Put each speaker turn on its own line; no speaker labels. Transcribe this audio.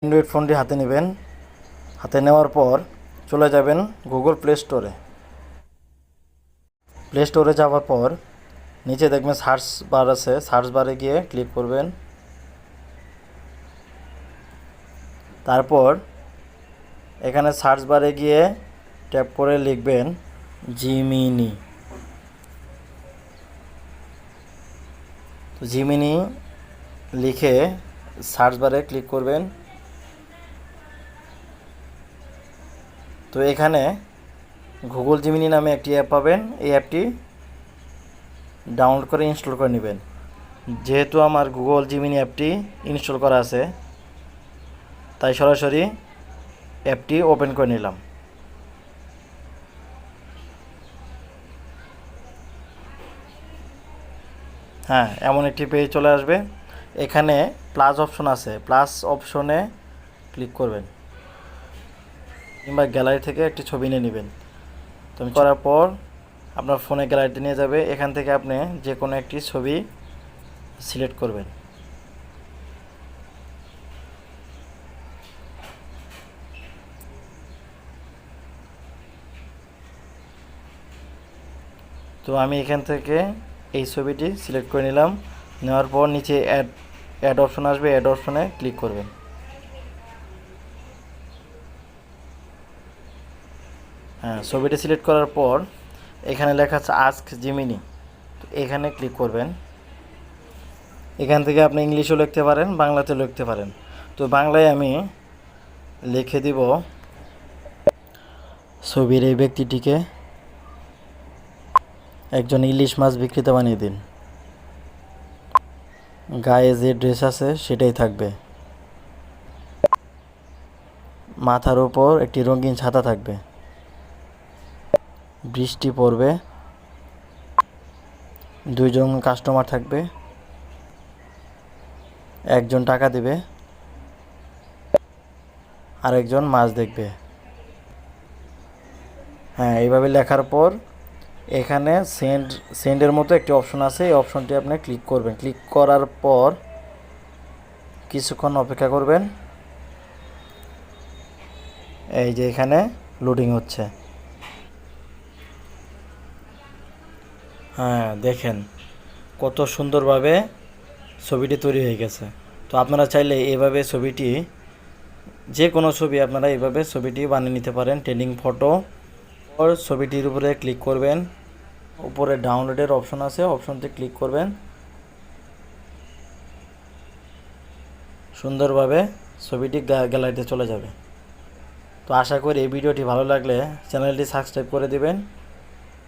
Android ফোনটি হাতে নেবেন। হাতে নেওয়ার পর চলে যাবেন গুগল প্লে স্টোরে প্লে স্টোরে যাওয়ার পর নিচে দেখবেন সার্চ বার আছে। সার্চ বারে গিয়ে ক্লিক করবেন। তারপর এখানে সার্চ বারে গিয়ে ট্যাপ করে লিখবেন জিমিনি জিমিনি লিখে সার্চ বারে ক্লিক করবেন। তো এখানে গুগল জিমিনি নামে একটি অ্যাপ পাবেন। এই অ্যাপটি ডাউনলোড করে ইনস্টল করে নেবেন। যেহেতু আমার গুগল জিমিনি অ্যাপটি ইনস্টল করা আছে, তাই সরাসরি অ্যাপটি ওপেন করে নিলাম। হ্যাঁ এমন একটি পেজ চলে আসবে। এখানে প্লাস অপশন আছে। প্লাস অপশনে ক্লিক করবেন। কিংবা গ্যালারি থেকে একটি ছবি নিয়ে নেবেন। তো করার পর আপনার ফোনে গ্যালারিতে নিয়ে যাবে। এখান থেকে আপনি যে কোনো একটি ছবি সিলেক্ট করবেন। তো আমি এখান থেকে এই ছবিটি সিলেক্ট করে নিলাম। নেওয়ার পর নিচে অ্যাড অ্যাড অপশন আসবে। অ্যাড অপশনে ক্লিক করবেন। হ্যাঁ ছবিটি সিলেক্ট করার পর এখানে লেখা আছে আস্ক জিমিনি। তো এখানে ক্লিক করবেন। এখান থেকে আপনি ইংলিশও লিখতে পারেন, বাংলাতেও লিখতে পারেন। তো বাংলায় আমি লিখে দিব ছবির এই ব্যক্তিটিকে একজন ইলিশ মাছ বিক্রেতা বানিয়ে দিন। গায়ে যে ড্রেস আছে সেটাই থাকবে। মাথার ওপর একটি রঙিন ছাতা থাকবে। বৃষ্টি পড়বে। দুইজন কাস্টমার থাকবে। একজন টাকা দেবে। আরেকজন মাছ দেখবে। হ্যাঁ এইভাবে লেখার পর এখানে সেন্ড সেন্ডের মতো একটি অপশন আছে। এই অপশনটি আপনি ক্লিক করবেন। ক্লিক করার পর কিছুক্ষণ অপেক্ষা করবেন। এই যে এখানে লোডিং হচ্ছে। হ্যাঁ দেখেন, কত সুন্দরভাবে ছবিটি তৈরি হয়ে গেছে। তো আপনারা চাইলে এভাবে ছবিটি, যে কোনো ছবি আপনারা এইভাবে ছবিটি বানিয়ে নিতে পারেন। ট্রেন্ডিং ফটো ওর ছবিটির উপরে ক্লিক করবেন। উপরে ডাউনলোডের অপশন আছে, অপশনতে ক্লিক করবেন। সুন্দরভাবে ছবিটি গ্যা- গ্যালারিতে চলে যাবে। তো আশা করি এই ভিডিওটি ভালো লাগলে চ্যানেলটি সাবস্ক্রাইব করে দিবেন।